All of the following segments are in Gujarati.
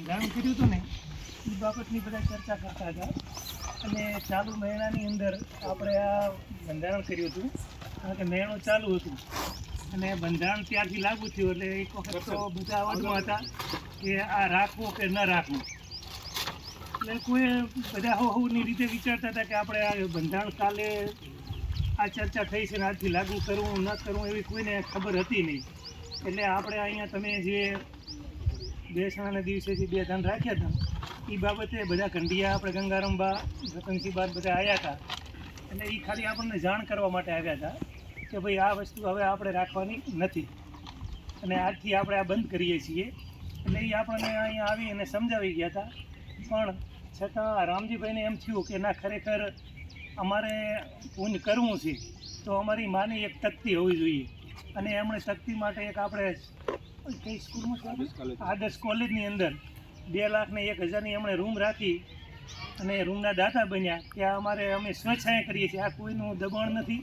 બંધારણ કર્યું હતું ને એ બાબતની બધા ચર્ચા કરતા હતા. અને ચાલુ મહિનાની અંદર આપણે આ બંધારણ કર્યું હતું. કારણ કે મહિનો ચાલુ હતું. અને બંધારણ ત્યારથી લાગુ થયું એટલે એક વખત તો બધા અવાજમાં હતા કે આ રાખવું કે ન રાખવું. એટલે કોઈ બધા હો હોની રીતે વિચારતા હતા કે આપણે આ બંધારણ કાલે આ ચર્ચા થઈ છે ને આજથી લાગુ કરવું ન કરવું એવી કોઈને ખબર હતી નહીં. એટલે આપણે અહીંયા તમે જે બેસણાના દિવસે જે બે ધન રાખ્યા હતા એ બાબતે બધા કંડિયા આપણે ગંગારંબા રતનસિંહ બાદ બધા આવ્યા હતા. અને એ ખાલી આપણને જાણ કરવા માટે આવ્યા હતા કે ભાઈ આ વસ્તુ હવે આપણે રાખવાની નથી. અને આજથી આપણે આ બંધ કરીએ છીએ. એટલે એ આપણને અહીંયા આવી અને સમજાવી ગયા હતા. પણ છતાં રામજીભાઈને એમ થયું કે ના, ખરેખર અમારે પૂંજ કરવું છે, તો અમારી માની એક તકતી હોવી જોઈએ. અને એમણે શક્તિ માટે એક આપણે કઈ સ્કૂલમાં આદર્શ કોલેજની અંદર. બે લાખ ને એક હજારની એમણે રૂમ રાખી અને રૂમના દાતા બન્યા. ત્યાં અમારે અમે સ્વચ્છાએ કરીએ છીએ. આ કોઈનું દબાણ નથી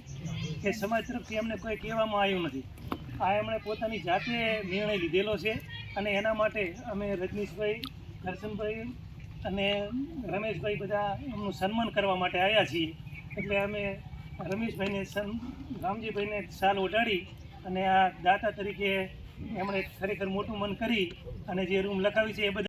કે સમાજ તરફથી અમને કોઈ કહેવામાં આવ્યું નથી. આ એમણે પોતાની જાતે નિર્ણય લીધેલો છે અને એના માટે અમે રજનીશભાઈ કરશનભાઈ અને રમેશભાઈ બધા એમનું સન્માન કરવા માટે આવ્યા છીએ. એટલે અમે રમેશભાઈને સન રામજીભાઈને સાલ ઓઢાડી અને આ દાતા તરીકે એમણે ખરેખર મોટું મન કરી અને જે રૂમ લખાવી છે એ બધા